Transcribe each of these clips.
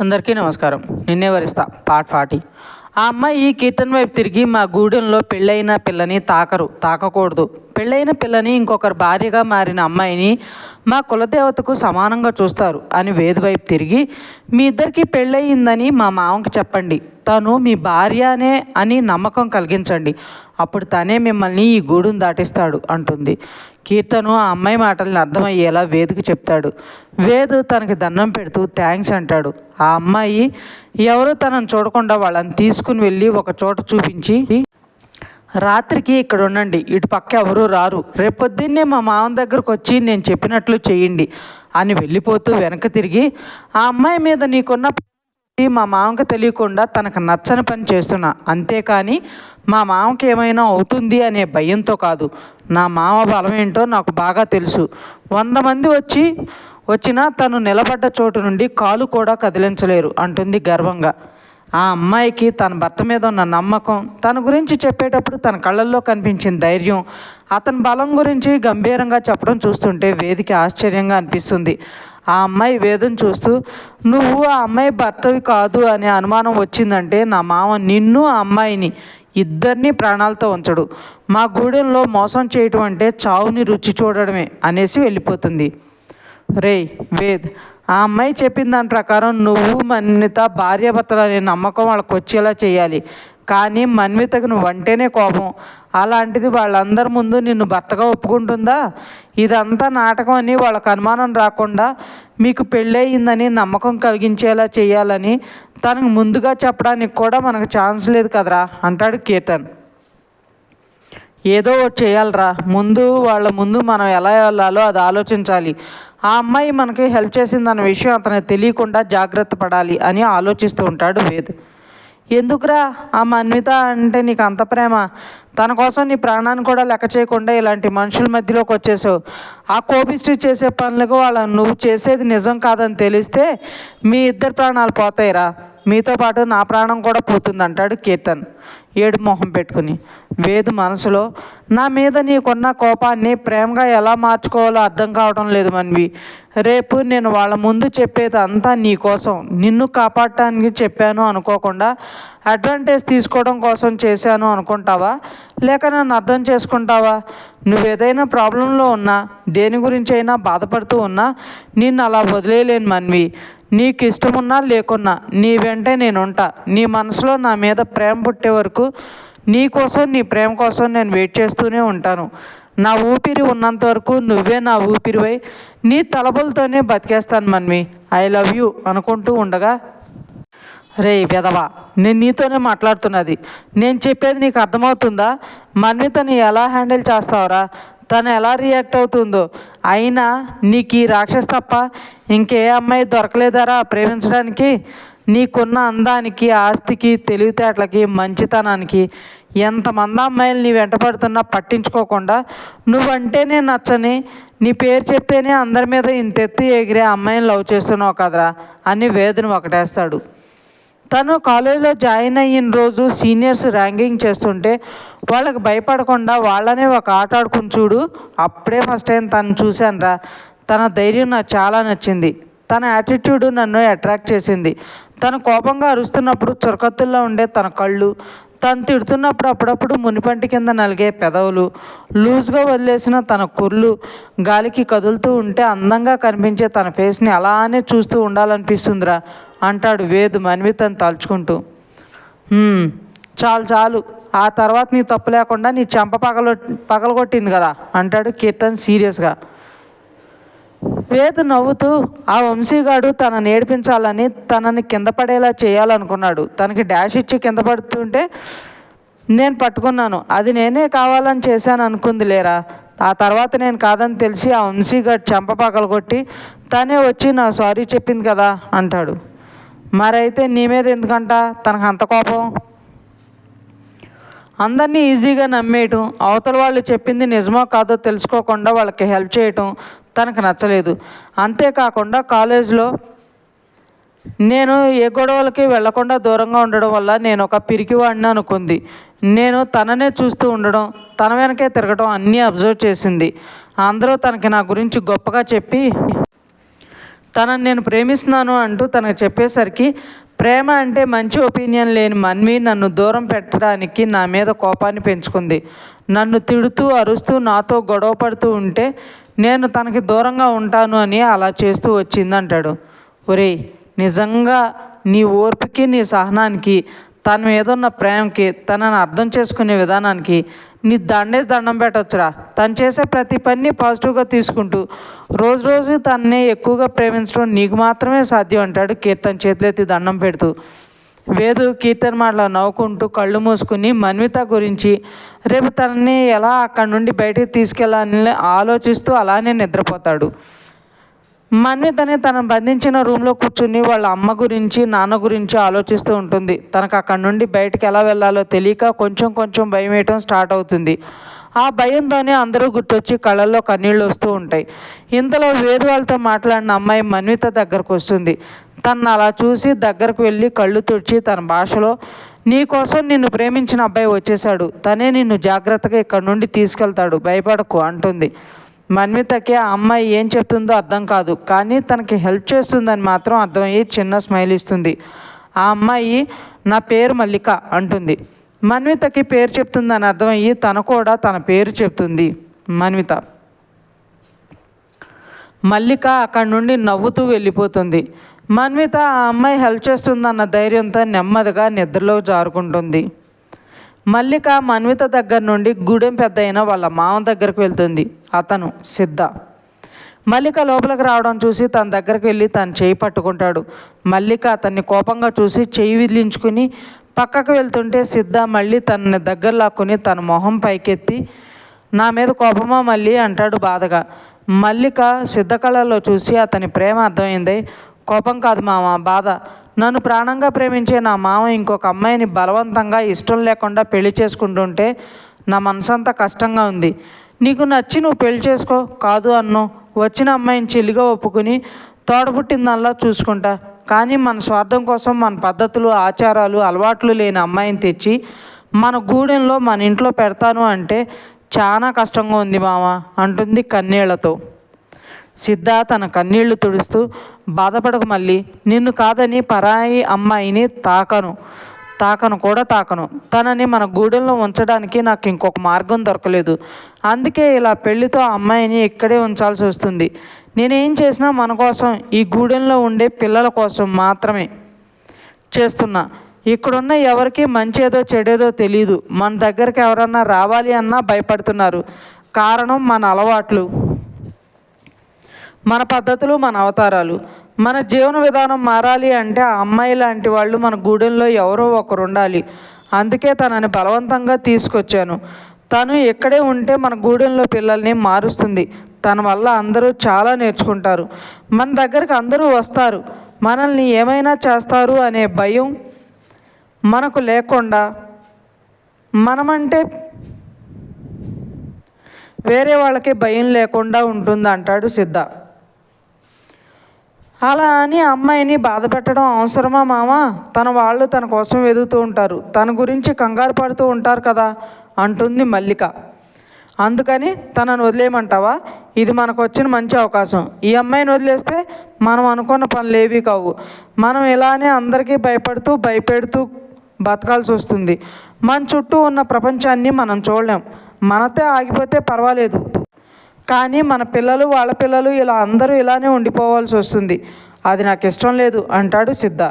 అందరికీ నమస్కారం. నిన్నే వరిస్తా పార్ట్ ఫార్టీ. ఆ అమ్మాయి ఈ కీర్తన్ వైపు తిరిగి మా గూడెంలో పెళ్ళైన పిల్లని తాకరు తాకకూడదు. పెళ్ళైన పిల్లని ఇంకొకరు భార్యగా మారిన అమ్మాయిని మా కులదేవతకు సమానంగా చూస్తారు అని వేది వైపు తిరిగి మీ ఇద్దరికి పెళ్ళయిందని మా మామకి చెప్పండి. తను మీ భార్యనే అని నమ్మకం కలిగించండి. అప్పుడు తనే మిమ్మల్ని ఈ గూడును దాటిస్తాడు అంటుంది. కీర్తను ఆ అమ్మాయి మాటల్ని అర్థమయ్యేలా వేదుకు చెప్తాడు. వేదు తనకి దండం పెడుతూ థ్యాంక్స్ అంటాడు. ఆ అమ్మాయి ఎవరు తనను చూడకుండా వాళ్ళని తీసుకుని వెళ్ళి ఒక చోట చూపించి రాత్రికి ఇక్కడ ఉండండి. ఇటు పక్క ఎవరూ రారు. రేపొద్దున్నే మా మామ దగ్గరకు వచ్చి నేను చెప్పినట్లు చేయండి అని వెళ్ళిపోతూ వెనక తిరిగి ఆ అమ్మాయి మీద నీకున్న మా మామకి తెలియకుండా తనకు నచ్చని పని చేస్తున్నా. అంతేకాని మా మామకి ఏమైనా అవుతుంది అనే భయంతో కాదు. నా మామ బలం ఏంటో నాకు బాగా తెలుసు. వంద మంది వచ్చి వచ్చినా తను నిలబడ్డ చోటు నుండి కాలు కూడా కదిలించలేరు అంటుంది గర్వంగా. ఆ అమ్మాయికి తన భర్త మీద ఉన్న నమ్మకం తన గురించి చెప్పేటప్పుడు తన కళ్ళల్లో కనిపించిన ధైర్యం అతని బలం గురించి గంభీరంగా చెప్పడం చూస్తుంటే వేదిక ఆశ్చర్యంగా అనిపిస్తుంది. ఆ అమ్మాయి వేదం చూస్తూ నువ్వు ఆ అమ్మాయి భర్తవి కాదు అనే అనుమానం వచ్చిందంటే నా మామ నిన్ను ఆ అమ్మాయిని ఇద్దరిని ప్రాణాలతో ఉంచడు. మా గూడెంలో మోసం చేయటం అంటే చావుని రుచి చూడడమే అనేసి వెళ్ళిపోతుంది. రేయ్ వేద్ ఆ అమ్మాయి చెప్పిన దాని ప్రకారం నువ్వు మన్విత భార్యాభర్తలు అనే నమ్మకం వాళ్ళకి వచ్చేలా చేయాలి. కానీ మన్వితకు నువ్వు అంటేనే కోపం. అలాంటిది వాళ్ళందరి ముందు నిన్ను భర్తగా ఒప్పుకుంటుందా? ఇదంతా నాటకం అని వాళ్ళకు అనుమానం రాకుండా మీకు పెళ్ళయిందని నమ్మకం కలిగించేలా చేయాలని తనకు ముందుగా చెప్పడానికి కూడా మనకు ఛాన్స్ లేదు కదరా అంటాడు కీర్తన్ ఏదో ఒకటి చేయాలరా. ముందు వాళ్ళ ముందు మనం ఎలా వెళ్ళాలో అది ఆలోచించాలి. ఆ అమ్మాయి మనకి హెల్ప్ చేసిందన్న విషయం అతనికి తెలియకుండా జాగ్రత్త పడాలి అని ఆలోచిస్తూ ఉంటాడు వేద్. ఎందుకురా? ఆ మన్విత అంటే నీకు అంత ప్రేమ. తన కోసం నీ ప్రాణాన్ని కూడా లెక్క చేయకుండా ఇలాంటి మనుషుల మధ్యలోకి వచ్చేసావు. ఆ కోపిస్ట్రీ చేసే పనులకు వాళ్ళ నువ్వు చేసేది నిజం కాదని తెలిస్తే మీ ఇద్దరు ప్రాణాలు పోతాయిరా. మీతో పాటు నా ప్రాణం కూడా పోతుంది అంటాడు కీర్తన్. ఏడు మొహం పెట్టుకుని. వేదు మనసులో నా మీద నీకున్న కోపాన్ని ప్రేమగా ఎలా మార్చుకోవాలో అర్థం కావడం లేదు మన్వి. రేపు నేను వాళ్ళ ముందు చెప్పేది అంతా నీ కోసం. నిన్ను కాపాడటానికి చెప్పాను అనుకోకుండా అడ్వాంటేజ్ తీసుకోవడం కోసం చేశాను అనుకుంటావా? లేక నన్ను అర్థం చేసుకుంటావా? నువ్వు ఏదైనా ప్రాబ్లంలో ఉన్నా దేని గురించి అయినా బాధపడుతూ ఉన్నా నిన్ను అలా వదిలేయలేను మన్వి. నీకు ఇష్టమున్నా లేకున్నా నీ వెంటే నేను ఉంటా నీ మనసులో నా మీద ప్రేమ పుట్టే వరకు నీ కోసం నీ ప్రేమ కోసం నేను వెయిట్ చేస్తూనే ఉంటాను. నా ఊపిరి ఉన్నంత వరకు నువ్వే నా ఊపిరివై నీ తలపులతోనే బతికేస్తాను మన్వి. ఐ లవ్ యూ అనుకుంటూ ఉండగా రే వెదవా నేను నీతోనే మాట్లాడుతున్నది. నేను చెప్పేది నీకు అర్థమవుతుందా? మన్వితని ఎలా హ్యాండిల్ చేస్తావురా? తను ఎలా రియాక్ట్ అవుతుందో. అయినా నీకు ఈ రాక్షస్ తప్ప ఇంకే అమ్మాయి దొరకలేదారా ప్రేమించడానికి? నీకున్న అందానికి ఆస్తికి తెలివితేటలకి మంచితనానికి ఎంతమంది అమ్మాయిలు నీ వెంటపడుతున్నా పట్టించుకోకుండా నువ్వంటేనే నచ్చని నీ పేరు చెప్తేనే అందరి మీద ఇంతెత్తి ఎగిరే అమ్మాయిని లవ్ చేస్తున్నావు కదరా అని వేదన ఒకటేస్తాడు. తను కాలేజీలో జాయిన్ అయిన రోజు సీనియర్స్ ర్యాంకింగ్ చేస్తుంటే వాళ్ళకి భయపడకుండా వాళ్ళనే ఒక ఆట ఆడుకుని చూడు. అప్పుడే ఫస్ట్ టైం తను చూశాను రా. తన ధైర్యం నాకు చాలా నచ్చింది. తన యాటిట్యూడ్ నన్ను అట్రాక్ట్ చేసింది. తను కోపంగా అరుస్తున్నప్పుడు చురకత్తుల్లో ఉండే తన కళ్ళు తను తిడుతున్నప్పుడు అప్పుడప్పుడు మునిపంటి కింద నలిగే పెదవులు లూజ్గా వదిలేసిన తన కుర్లు గాలికి కదులుతూ ఉంటే అందంగా కనిపించే తన ఫేస్ని అలానే చూస్తూ ఉండాలనిపిస్తుందిరా. అంటాడు వేదు మన్వితను తలుచుకుంటూ. చాలు చాలు. ఆ తర్వాత నీ తప్పు లేకుండా నీ చెంప పగల పగలగొట్టింది కదా అంటాడు కీర్తన్ సీరియస్గా. వేదు నవ్వుతూ ఆ వంశీగాడు తనని నేర్పించాలని తనని కింద పడేలా చేయాలనుకున్నాడు. తనకి డాష్ ఇచ్చి కింద పడుతుంటే నేను పట్టుకున్నాను. అది నేనే కావాలని చేశాను అనుకుంది లేరా ఆ తర్వాత నేను కాదని తెలిసి ఆ వంశీగాడు చెంప పగలగొట్టి తనే వచ్చి నా సారీ చెప్పింది కదా అంటాడు. మరైతే నీ మీద ఎందుకంట? తనకు అంత కోపం? అందరినీ ఈజీగా నమ్మేయటం అవతల వాళ్ళు చెప్పింది నిజమో కాదో తెలుసుకోకుండా వాళ్ళకి హెల్ప్ చేయటం తనకు నచ్చలేదు. అంతేకాకుండా కాలేజీలో నేను ఏ గొడవలకి వెళ్ళకుండా దూరంగా ఉండడం వల్ల నేను ఒక పిరికివాడిని అనుకుంది. నేను తననే చూస్తూ ఉండడం తన వెనకే తిరగడం అన్నీ అబ్జర్వ్ చేసింది. అందరూ తనకి నా గురించి గొప్పగా చెప్పి తనని నేను ప్రేమిస్తున్నాను అంటూ తనకు చెప్పేసరికి ప్రేమ అంటే మంచి ఒపీనియన్ లేని మన్వి నన్ను దూరం పెట్టడానికి నా మీద కోపాన్ని పెంచుకుంది. నన్ను తిడుతూ అరుస్తూ నాతో గొడవ పడుతూ ఉంటే నేను తనకి దూరంగా ఉంటాను అని అలా చేస్తూ వచ్చిందంటాడు. ఒరేయ్ నిజంగా నీ ఓర్పుకి నీ సహనానికి తన మీద ఉన్న ప్రేమకి తనని అర్థం చేసుకునే విధానానికి నీ దండేసి దండం పెట్టొచ్చురా. తను చేసే ప్రతి పని పాజిటివ్గా తీసుకుంటూ రోజు రోజు తన్నే ఎక్కువగా ప్రేమించడం నీకు మాత్రమే సాధ్యం అంటాడు కీర్తన్ చేతులెత్తి దండం పెడుతూ. వేదు కీర్తన్ మాటలు నవ్వుకుంటూ కళ్ళు మూసుకుని మన్విత గురించి రేపు తనని ఎలా అక్కడి నుండి బయటికి తీసుకెళ్ళాలని ఆలోచిస్తూ అలానే నిద్రపోతాడు. మన్వితని తనను బంధించిన రూమ్లో కూర్చుని వాళ్ళ అమ్మ గురించి నాన్న గురించి ఆలోచిస్తూ ఉంటుంది. తనకు అక్కడి నుండి బయటకు ఎలా వెళ్ళాలో తెలియక కొంచెం కొంచెం భయం వేయటం స్టార్ట్ అవుతుంది. ఆ భయంతోనే అందరూ గుర్తొచ్చి కళ్ళల్లో కన్నీళ్ళు వస్తూ ఉంటాయి. ఇంతలో వేరు వాళ్ళతో మాట్లాడిన అమ్మాయి మన్విత దగ్గరకు వస్తుంది. తను అలా చూసి దగ్గరకు వెళ్ళి కళ్ళు తుడిచి తన భాషలో నీ కోసం నిన్ను ప్రేమించిన అబ్బాయి వచ్చేసాడు తనే నిన్ను జాగ్రత్తగా ఇక్కడ నుండి తీసుకెళ్తాడు. భయపడకు అంటుంది. మన్వితకి ఆ అమ్మాయి ఏం చెప్తుందో అర్థం కాదు కానీ తనకి హెల్ప్ చేస్తుందని మాత్రం అర్థమయ్యి చిన్న స్మైల్ ఇస్తుంది. ఆ అమ్మాయి నా పేరు మల్లిక అంటుంది. మన్వితకి పేరు చెప్తుందని అర్థమయ్యి తను కూడా తన పేరు చెప్తుంది మన్విత మల్లిక అక్కడి నుండి నవ్వుతూ వెళ్ళిపోతుంది. మన్విత ఆ అమ్మాయి హెల్ప్ చేస్తుందన్న ధైర్యంతో నెమ్మదిగా నిద్రలో జారుకుంటుంది. మల్లిక మన్విత దగ్గర నుండి గూడెం పెద్ద అయిన వాళ్ళ మామ దగ్గరకు వెళ్తుంది. అతను సిద్ధ. మల్లిక లోపలికి రావడం చూసి తన దగ్గరికి వెళ్ళి తను చేయి పట్టుకుంటాడు. మల్లిక అతన్ని కోపంగా చూసి చేయి విదిలించుకుని పక్కకు వెళ్తుంటే సిద్ధ మళ్ళీ తనని దగ్గర లాక్కుని తన మొహం పైకెత్తి నా మీద కోపమా మళ్ళీ? అంటాడు బాధగా. మల్లిక సిద్ధ కళలో చూసి అతని ప్రేమ అర్థమైంది. కోపం కాదు మామ బాధ. నన్ను ప్రాణంగా ప్రేమించే నా మామ ఇంకొక అమ్మాయిని బలవంతంగా ఇష్టం లేకుండా పెళ్ళి చేసుకుంటుంటే నా మనసంతా కష్టంగా ఉంది. నీకు నచ్చి నువ్వు పెళ్ళి చేసుకో. కాదు అన్ను. వచ్చిన అమ్మాయిని చెల్లిగా ఒప్పుకుని తోడబుట్టిందల్లా చూసుకుంటా. కానీ మన స్వార్థం కోసం మన పద్ధతులు ఆచారాలు అలవాట్లు లేని అమ్మాయిని తెచ్చి మన గూడెంలో మన ఇంట్లో పెడతాను అంటే చాలా కష్టంగా ఉంది మామ అంటుంది కన్నీళ్ళతో. సిద్ధ తన కన్నీళ్ళు తుడుస్తూ బాధపడకు మళ్ళీ నిన్ను కాదని పరాయి అమ్మాయిని తాకను తాకను కూడా తాకను. తనని మన గూడెంలో ఉంచడానికి నాకు ఇంకొక మార్గం దొరకలేదు. అందుకే ఇలా పెళ్ళితో ఆ అమ్మాయిని ఇక్కడే ఉంచాల్సి వస్తుంది. నేనేం చేసినా మన కోసం ఈ గూడెంలో ఉండే పిల్లల కోసం మాత్రమే చేస్తున్నా. ఇక్కడున్న ఎవరికి మంచేదో చెడేదో తెలియదు మన దగ్గరికి ఎవరన్నా రావాలి అన్నా భయపడుతున్నారు. కారణం మన అలవాట్లు. మన పద్ధతులు మన అవతారాలు. మన జీవన విధానం మారాలి అంటే ఆ అమ్మాయి లాంటి వాళ్ళు మన గూడెంలో ఎవరో ఒకరు ఉండాలి. అందుకే తనని బలవంతంగా తీసుకొచ్చాను. తను ఎక్కడే ఉంటే మన గూడెంలో పిల్లల్ని మారుస్తుంది. తన వల్ల అందరూ చాలా నేర్చుకుంటారు. మన దగ్గరికి అందరూ వస్తారు. మనల్ని ఏమైనా చేస్తారు అనే భయం మనకు లేకుండా మనమంటే వేరే వాళ్ళకి భయం లేకుండా ఉంటుంది అంటాడు సిద్ధ. అలా అని అమ్మాయిని బాధ పెట్టడం అవసరమా మామ తన వాళ్ళు తన కోసం వెదుగుతూ ఉంటారు. తన గురించి కంగారు పడుతూ ఉంటారు కదా? అంటుంది మల్లిక. అందుకని తనను వదిలేయమంటావా? ఇది మనకు వచ్చిన మంచి అవకాశం. ఈ అమ్మాయిని వదిలేస్తే మనం అనుకున్న పనులు ఏవీ కావు. మనం ఇలానే అందరికీ భయపడుతూ భయపెడుతూ బతకాల్సి వస్తుంది. మన చుట్టూ ఉన్న ప్రపంచాన్ని మనం చూడలేం. మనతే ఆగిపోతే పర్వాలేదు. కానీ మన పిల్లలు వాళ్ళ పిల్లలు ఇలా అందరూ ఇలానే ఉండిపోవాల్సి వస్తుంది. అది నాకు ఇష్టం లేదు అంటాడు సిద్ధ.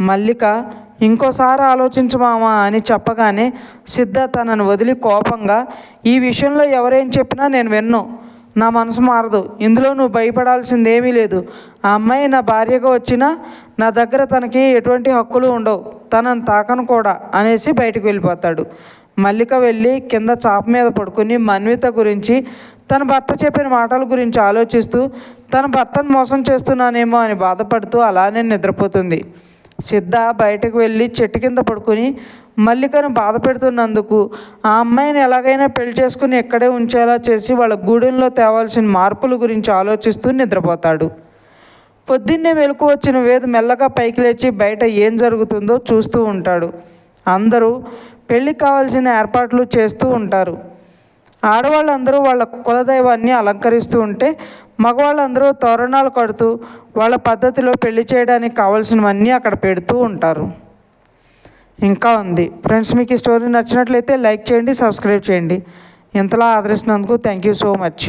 మల్లిక ఇంకోసారి ఆలోచించమామా అని చెప్పగానే సిద్ధ తనను వదిలి కోపంగా ఈ విషయంలో ఎవరేం చెప్పినా నేను విన్ను. నా మనసు మారదు ఇందులో నువ్వు భయపడాల్సింది ఏమీ లేదు. ఆ అమ్మాయి నా భార్యగా వచ్చినా నా దగ్గర తనకి ఎటువంటి హక్కులు ఉండవు. తనను తాకను కూడా అనేసి బయటకు వెళ్ళిపోతాడు. మల్లిక వెళ్ళి కింద చాప మీద పడుకుని మన్విత గురించి తన భర్త చెప్పిన మాటల గురించి ఆలోచిస్తూ తన భర్తను మోసం చేస్తున్నానేమో అని బాధపడుతూ అలానే నిద్రపోతుంది. సిద్ధ బయటకు వెళ్ళి చెట్టు కింద పడుకుని మల్లికను బాధ పెడుతున్నందుకు ఆ అమ్మాయిని ఎలాగైనా పెళ్ళి చేసుకుని ఎక్కడే ఉంచేలా చేసి వాళ్ళ గూడెంలో తేవాల్సిన మార్పుల గురించి ఆలోచిస్తూ నిద్రపోతాడు. పొద్దున్నే వెలుకు వచ్చిన వేదు మెల్లగా పైకి లేచి బయట ఏం జరుగుతుందో చూస్తూ ఉంటాడు. అందరూ పెళ్ళికి కావాల్సిన ఏర్పాట్లు చేస్తూ ఉంటారు. ఆడవాళ్ళందరూ వాళ్ళ కులదైవాన్ని అలంకరిస్తూ ఉంటే మగవాళ్ళందరూ తోరణాలు కడుతూ వాళ్ళ పద్ధతిలో పెళ్ళి చేయడానికి కావాల్సినవన్నీ అక్కడ పెడుతూ ఉంటారు. ఇంకా ఉంది. ఫ్రెండ్స్ మీకు ఈ స్టోరీ నచ్చినట్లయితే లైక్ చేయండి సబ్స్క్రైబ్ చేయండి. ఇంతలా ఆదరిస్తున్నందుకు థ్యాంక్ యూ సో మచ్.